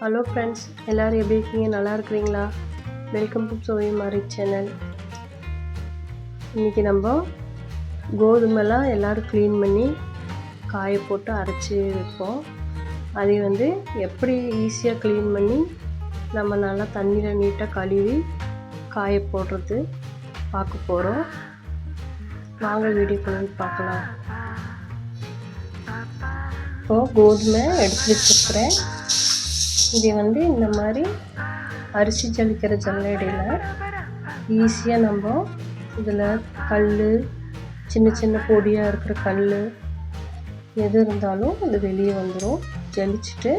Hello friends எல்லோரும் எப்படி இருக்கீங்க? நல்லா இருக்கிறீங்களா? வெல்கம் டு சோவி மாரி சேனல் இன்றைக்கி நம்ம கோதுமைலாம் எல்லோரும் க்ளீன் பண்ணி காய போட்டு அரைச்சி வைப்போம். அதை வந்து எப்படி ஈஸியாக க்ளீன் பண்ணி நம்ம நல்லா தண்ணியில் நீட்டாக கழுவி காய போடுறது பார்க்க போகிறோம் வாங்க வீடியோ கொண்டு பார்க்கலாம். இப்போது கோதுமை எடுத்து வச்சுருக்கிறேன். இதை வந்து இந்த மாதிரி அரிசி ஜலிக்கிற ஜல்லடையில் ஈஸியாக நம்ம இதில் கல் சின்ன சின்ன பொடியாக இருக்கிற கல் எது இருந்தாலும் அது வெளியே வந்துடும் ஜலிச்சுட்டு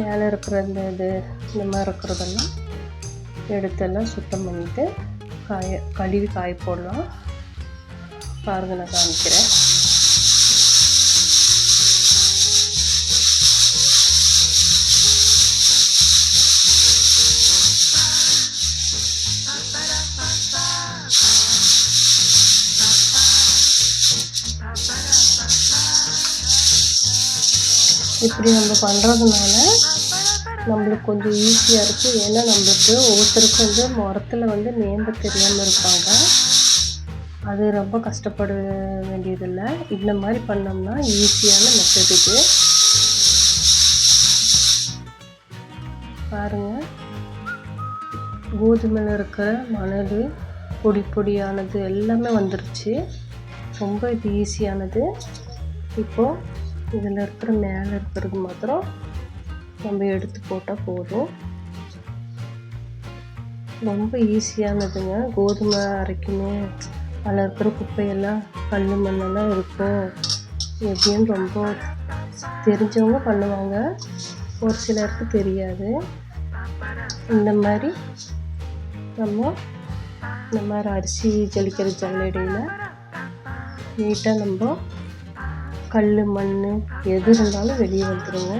மேலே இருக்கிற இந்த இது இந்த மாதிரி இருக்கிறதெல்லாம் எடுத்தெல்லாம் சுத்தம் பண்ணிவிட்டு காய கழுவி காய போடலாம். பாருங்கள் நான் காமிக்கிறேன். இப்படி நம்ம பண்ணுறதுனால நம்மளுக்கு கொஞ்சம் ஈஸியாக இருக்கும் ஏன்னா நம்மளுக்கு ஒவ்வொருத்தருக்கும் வந்து முரத்தில் வந்து நேம்ப தெரியாமல் இருப்பாங்க. அது ரொம்ப கஷ்டப்பட வேண்டியதில்லை. இந்த மாதிரி பண்ணோம்னா ஈஸியான மெத்தட் இது. பாருங்கள் கோதுமையில் இருக்கிற மணல் பொடி பொடியானது எல்லாமே வந்துருச்சு. ரொம்ப இது ஈஸியானது இப்போது இதில் இருக்கிற மேலே இருக்கிறது மாத்திரம் நம்ம எடுத்து போட்டால் போதும். ரொம்ப ஈஸியானதுங்க. கோதுமை அரைக்கணும் அதில் இருக்கிற குப்பையெல்லாம் கல் மண்ணெல்லாம் இருக்கும். எப்படின்னு ரொம்ப தெரிஞ்சவங்க பண்ணுவாங்க. ஒரு சிலருக்கு தெரியாது. இந்த மாதிரி நம்ம இந்த மாதிரி அரிசி ஜலிக்கிற ஜல்லடியில் நீட்டாக நம்ம கல் மண் எது இருந்தாலும் வெளியே வந்துடுங்க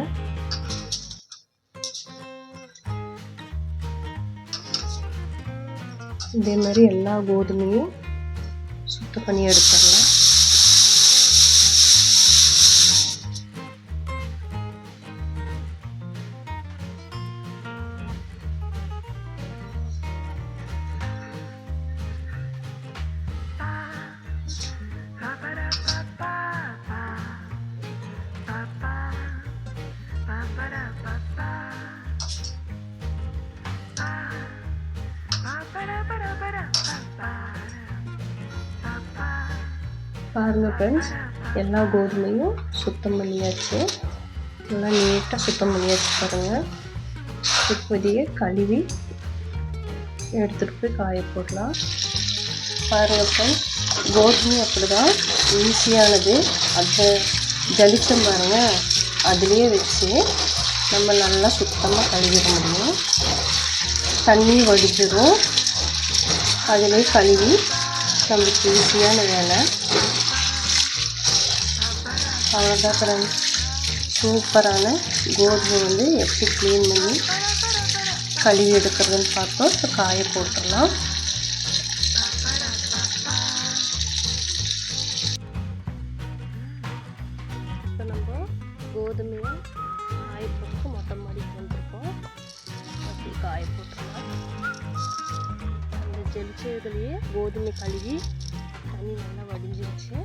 இதே மாதிரி எல்லா கோதுமையும் சுத்தம் பண்ணி எடுத்துடலாம். பாருங்கள் ஃப்ரெண்ட்ஸ் எல்லா கோதுமையும் சுத்தம் பண்ணியாச்சு. நல்லா நீட்டாக சுத்தம் பண்ணியாச்சு பாருங்கள் இப்போதைய கழுவி எடுத்துகிட்டு போய் காய போடலாம். பாருங்கள் ஃப்ரெண்ட்ஸ் கோதுமை அப்படி தான் ஈஸியானது அதை ஜலிச்சம் பாருங்கள் அதுலேயே வச்சு நம்ம நல்லா சுத்தமாக கழுவிட முடியும். தண்ணி வடிஞ்சிடும் அதிலே கழுவி நம்மளுக்கு ஈஸியான வேலை. அவ்வளோதான் ஃப்ரெண்ட்ஸ் சூப்பரான கோதுமை வந்து எப்படி க்ளீன் பண்ணி கழுவி எடுக்கிறதுன்னு பார்த்தோம் இப்போ காய போட்டுடலாம். கோதுமையை காய போட்டு மொட்டை மாடிக்கு வந்திருக்கோம் அப்படி காய போட்டுடலாம் அந்த ஜெலிச்சதுலேயே கோதுமை கழுவி தண்ணி நல்லா வடிஞ்சிருச்சு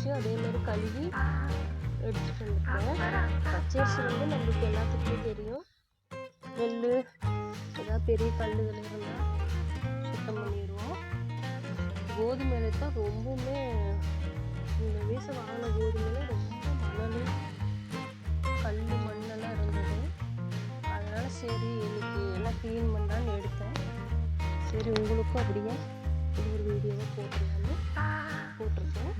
பச்சரிசியும் அதே மாதிரி கழுவி எடுத்துட்டு வந்துட்டேன். பச்சரிசி வந்து நம்மளுக்கு எல்லாத்துக்குமே தெரியும். நெல் ஏதாவது பெரிய கல்லுகள் இருந்தால் சுத்தம் பண்ணிடுவோம். கோதுமையில தான் ரொம்பவுமே இந்த வயசு வாங்கின கோதுமையில ரொம்ப மணல் கல் மண்ணெல்லாம் இருந்தது. அதனால் சரி இன்னைக்கு எல்லாம் க்ளீன் பண்ணலான்னு எடுத்தேன். சரி உங்களுக்கும் அப்படியே இது ஒரு வீடியோவை போட்டிருக்காங்க. போட்டிருக்கேன்.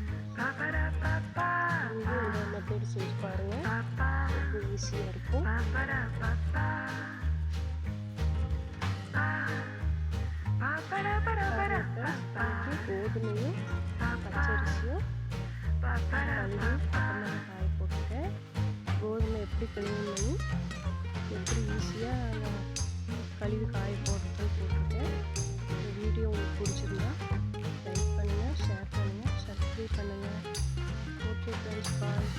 இந்த மெத்தட் செஞ்சு பாருங்கள் ஈஸியாக இருக்கும். கோதுமையும் பச்சரிசியும் கழுவி அப்புறமா காய போட்டுட்டேன் கோதுமை எப்படி கழுவணும் எப்படி ஈஸியாக கழுவி காய பிடிச்சிருந்தா லைக் பண்ணுங்கள் ஷேர் பண்ணுங்கள் சப்ஸ்கிரைப் பண்ணுங்கள் ஓகே ஃப்ரெண்ட்ஸ் பாய்